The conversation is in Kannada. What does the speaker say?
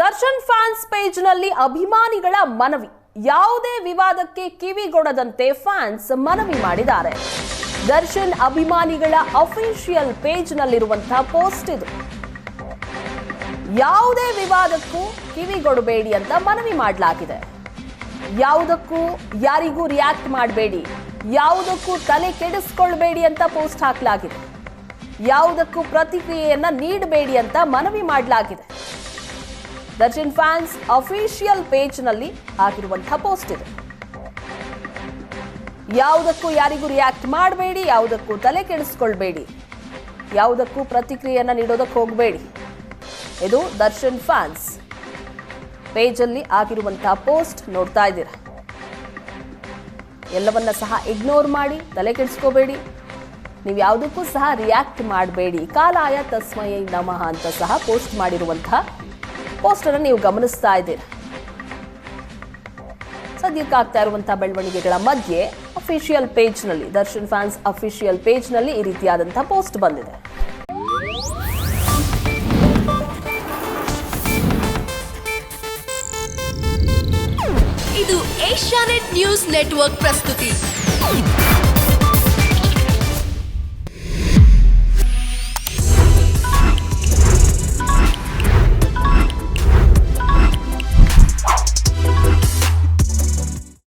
ದರ್ಶನ್ ಫ್ಯಾನ್ಸ್ ಪೇಜ್ನಲ್ಲಿ ಅಭಿಮಾನಿಗಳ ಮನವಿ. ಯಾವುದೇ ವಿವಾದಕ್ಕೆ ಕಿವಿಗೊಡದಂತೆ ಫ್ಯಾನ್ಸ್ ಮನವಿ ಮಾಡಿದ್ದಾರೆ. ದರ್ಶನ್ ಅಭಿಮಾನಿಗಳ ಅಫಿಷಿಯಲ್ ಪೇಜ್ನಲ್ಲಿರುವಂತಹ ಪೋಸ್ಟ್ ಇದು. ಯಾವುದೇ ವಿವಾದಕ್ಕೂ ಕಿವಿಗೊಡಬೇಡಿ ಅಂತ ಮನವಿ ಮಾಡಲಾಗಿದೆ. ಯಾವುದಕ್ಕೂ ಯಾರಿಗೂ ರಿಯಾಕ್ಟ್ ಮಾಡಬೇಡಿ. ಯಾವುದಕ್ಕೂ ತಲೆ ಕೆಡಿಸ್ಕೊಳ್ಬೇಡಿ ಅಂತ ಪೋಸ್ಟ್ ಹಾಕಲಾಗಿದೆ. ಯಾವುದಕ್ಕೂ ಪ್ರತಿಕ್ರಿಯೆಯನ್ನ ನೀಡಬೇಡಿ ಅಂತ ಮನವಿ ಮಾಡಲಾಗಿದೆ. ದರ್ಶನ್ ಫ್ಯಾನ್ಸ್ ಅಫಿಷಿಯಲ್ ಪೇಜ್ನಲ್ಲಿ ಆಗಿರುವಂತಹ ಪೋಸ್ಟ್ ಇದೆ. ಯಾವುದಕ್ಕೂ ಯಾರಿಗೂ ರಿಯಾಕ್ಟ್ ಮಾಡಬೇಡಿ, ಯಾವುದಕ್ಕೂ ತಲೆ ಕೆಡಿಸ್ಕೊಳ್ಬೇಡಿ, ಯಾವುದಕ್ಕೂ ಪ್ರತಿಕ್ರಿಯೆಯನ್ನ ನೀಡೋದಕ್ಕೆ ಹೋಗಬೇಡಿ. ಇದು ದರ್ಶನ್ ಫ್ಯಾನ್ಸ್ ಪೇಜಲ್ಲಿ ಆಗಿರುವಂತಹ ಪೋಸ್ಟ್ ನೋಡ್ತಾ ಇದ್ದೀರಾ. ಎಲ್ಲವನ್ನ ಸಹ ಇಗ್ನೋರ್ ಮಾಡಿ, ತಲೆ ಕೆಡಿಸ್ಕೋಬೇಡಿ. ನೀವು ಯಾವುದಕ್ಕೂ ಸಹ ರಿಯಾಕ್ಟ್ ಮಾಡಬೇಡಿ. ಕಾಲಾಯ ತಸ್ಮಯ ನಮಃ ಅಂತ ಸಹ ಪೋಸ್ಟ್ ಮಾಡಿರುವಂತಹ ಪೋಸ್ಟನ್ನು ನೀವು ಗಮನಿಸ್ತಾ ಇದ್ದೀರಿ. ಸದ್ಯಕ್ಕೆ ಆಗ್ತಾ ಇರುವಂತಹ ಬೆಳವಣಿಗೆಗಳ ಮಧ್ಯೆ ಅಫಿಷಿಯಲ್ ಪೇಜ್ನಲ್ಲಿ, ದರ್ಶನ್ ಫ್ಯಾನ್ಸ್ ಅಫಿಷಿಯಲ್ ಪೇಜ್ನಲ್ಲಿ ಈ ರೀತಿಯಾದಂತಹ ಪೋಸ್ಟ್ ಬಂದಿದೆ. ಇದು ಏಷ್ಯಾನೆಟ್ ನ್ಯೂಸ್ ನೆಟ್ವರ್ಕ್ ಪ್ರಸ್ತುತಿ.